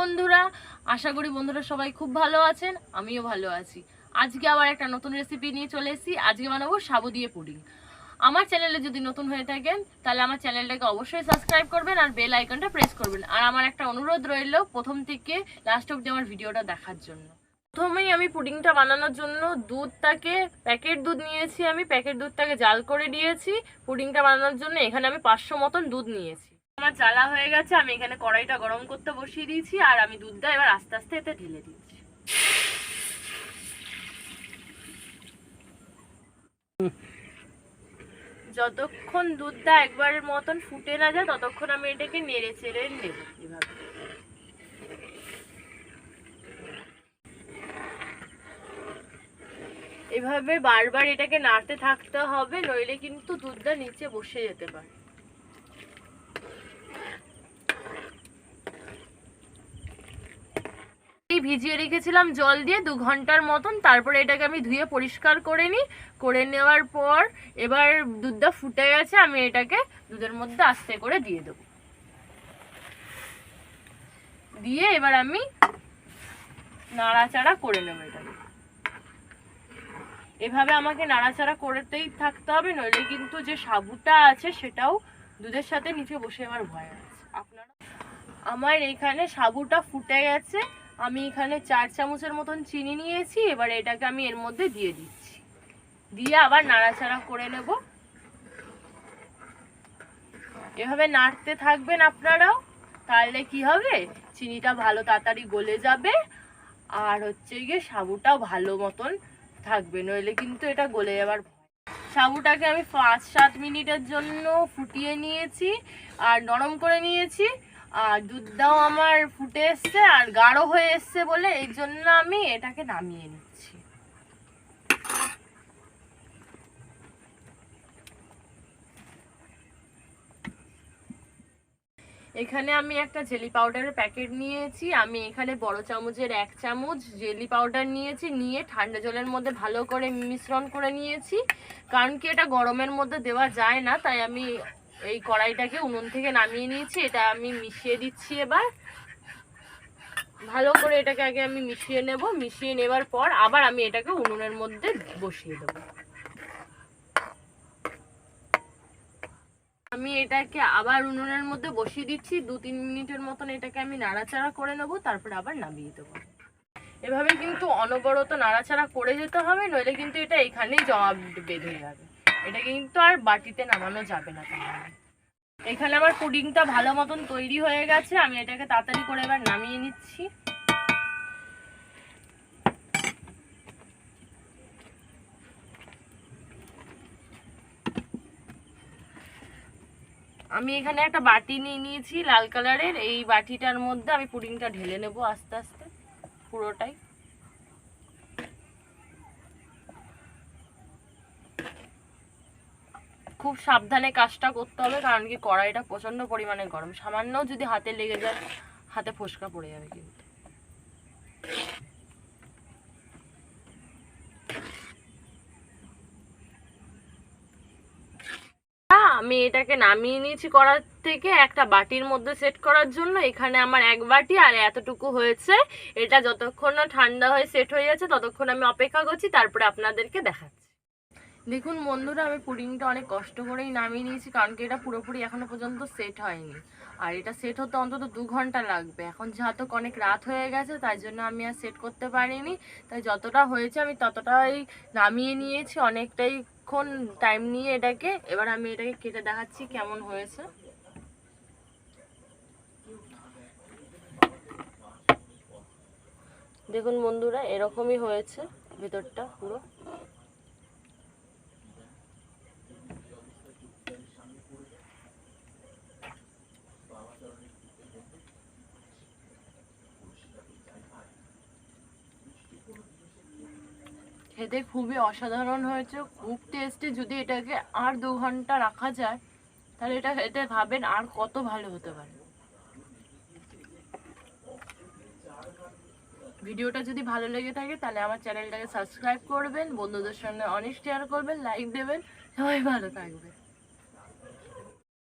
বন্ধুরা, আশা করি বন্ধুরা সবাই খুব ভালো আছেন, আমিও ভালো আছি। আজকে আবার একটা নতুন রেসিপি নিয়ে চলে এসেছি, আজকে বানাবো সাবু দিয়ে পুডিং আমার চ্যানেলে যদি নতুন হয়ে থাকেন, তাহলে আমার চ্যানেলটাকে অবশ্যই সাবস্ক্রাইব করবেন আর বেল আইকনটা প্রেস করবেন। আর আমার একটা অনুরোধ রইল প্রথম থেকে লাস্ট অব্দি আমার ভিডিওটা দেখার জন্য। প্রথমেই আমি পুডিংটা বানানোর জন্য দুধটাকে, প্যাকেট দুধ নিয়েছি আমি, প্যাকেট দুধটাকে জাল করে দিয়েছি। পুডিংটা বানানোর জন্য এখানে আমি পাঁচশো মতন দুধ নিয়েছি। আমার জ্বালা হয়ে গেছে, আমি এখানে কড়াইটা গরম করতে বসিয়ে দিয়েছি, আর আমি দুধটা এবার আস্তে আস্তে এতে ঢেলে দিয়েছি যতক্ষণ দুধটা একবারের মতন ফুটে না যায়, ততক্ষণ আমি এটাকে নেড়ে চেড়ে নেব এভাবে। এভাবে বারবার এটাকে নাড়তে থাকতে হবে, নইলে কিন্তু দুধটা নিচে বসে যেতে পারে। ভিজিয়ে রেখেছিলাম জল দিয়ে দু ঘণ্টার মতন। তারপরে এটাকে আমি ধুয়ে পরিষ্কার করে নিই। করে নেওয়ার পর এবার দুধটা ফুটে গেছে, আমি এটাকে দুধের মধ্যে আস্তে করে দিয়ে দেবো। দিয়ে এবার আমি নাড়াচাড়া করে নেব এটাকে। এভাবে আমাকে নাড়াচাড়া করতেই থাকতে হবে, নইলে কিন্তু যে সাবুটা আছে সেটাও দুধের সাথে নিচে বসে আমার ভয় আছে। আপনারা আমার এখানে সাবুটা ফুটে গেছে। আমি এখানে চার চামচের মতন চিনি নিয়েছি, এবার এটাকে আমি এর মধ্যে দিয়ে দিচ্ছি। দিয়ে আবার নাড়াচাড়া করে নেব। এভাবে নাড়তে থাকবেন আপনারাও, তাহলে কি হবে? চিনিটা ভালো তাড়াতাড়ি গলে যাবে, আর হচ্ছে গিয়ে সাবুটাও ভালো মতন থাকবে। নইলে কিন্তু এটা গলে যাবার সাবুটাকে আমি পাঁচ সাত মিনিটের জন্য ফুটিয়ে নিয়েছি, আর নরম করে নিয়েছি। আর দুধটাও আমার, ফুটে এসছে আর গাঢ় হয়ে এসছে বলে এই জন্য আমি এটাকে নামিয়ে নিচ্ছি। এখানে আমি একটা জেলি পাউডারের প্যাকেট নিয়েছি। আমি এখানে বড় চামচের এক চামচ জেলি পাউডার নিয়েছি, নিয়ে ঠান্ডা জলের মধ্যে ভালো করে মিশ্রণ করে নিয়েছি। কারণ কি এটা গরমের মধ্যে দেওয়া যায় না, তাই আমি এই কড়াইটাকে উনুন থেকে নামিয়ে নিয়েছি, এটা আমি মিশিয়ে দিচ্ছি এবার। ভালো করে এটাকে আগে আমি মিশিয়ে নেব, মিশিয়ে নেবার পর আবার আমি এটাকে উনুনের মধ্যে বসিয়ে দেবো। আমি এটাকে আবার উনুনের মধ্যে বসিয়ে দিচ্ছি, দু তিন মিনিটের মতন এটাকে আমি নাড়াচাড়া করে নেব, তারপরে আবার নামিয়ে দেবো। এভাবে কিন্তু অনবরত নাড়াচাড়া করে যেতে হবে, নইলে কিন্তু এটা এখানেই জমা বেঁধে যাবে। এটা কিন্তু আর বাটিতে নামানো যাবে না এখানে আমার পুডিংটা ভালো মতন তৈরি হয়ে গেছে, আমি এটাকে তাড়াতাড়ি করে এবার নামিয়ে নিচ্ছি। আমি এখানে একটা বাটি নিয়ে নিয়েছি লাল কালারের, এই বাটিটার মধ্যে আমি পুডিংটা ঢেলে নেব আস্তে আস্তে, পুরোটাই। খুব সাবধানে কাজটা করতে হবে, কারণ কি কড়াইটা প্রচণ্ড পরিমাণে গরম। সামান্য যদি হাতে লেগে যায়, হাতে ফোসকা পড়ে যাবে কিন্তু। আমি এটাকে নামিয়ে নিয়েছি কড়ার থেকে একটা বাটির মধ্যে সেট করার জন্য। এখানে আমার এক বাটি, আর এতটুকু হয়েছে। এটা যতক্ষণ না ঠান্ডা হয়ে সেট হয়ে যাচ্ছে, ততক্ষণ আমি অপেক্ষা করছি, তারপরে আপনাদেরকে দেখাচ্ছি। দেখুন বন্ধুরা, আমি পুডিংটা অনেক কষ্ট করেই নামিয়ে নিয়েছি, কারণ কি এটা পুরোপুরি এখনও পর্যন্ত সেট হয়নি। আর এটা সেট হতে অন্তত দু ঘণ্টা লাগবে। এখন যেহেতু অনেক রাত হয়ে গেছে, তাই জন্য আমি আর সেট করতে পারিনি। তাই যতটা হয়েছে আমি ততটাই নামিয়ে নিয়েছি, অনেকটাই ক্ষণ টাইম নিয়ে এটাকে। এবার আমি এটাকে কেটে দেখাচ্ছি কেমন হয়েছে। দেখুন বন্ধুরা, এরকমই হয়েছে ভেতরটা পুরো। খেতে খুবই অসাধারণ হয়েছে, খুব টেস্টি যদি এটাকে আর দু ঘণ্টা রাখা যায়, তাহলে এটা খেতে ভাবেন আর কত ভালো হতে পারে। ভিডিওটা যদি ভালো লেগে থাকে, তাহলে আমার চ্যানেলটাকে সাবস্ক্রাইব করবেন, বন্ধুদের সঙ্গে অনেক শেয়ার করবেন লাইক দেবেন, সবাই ভালো থাকবে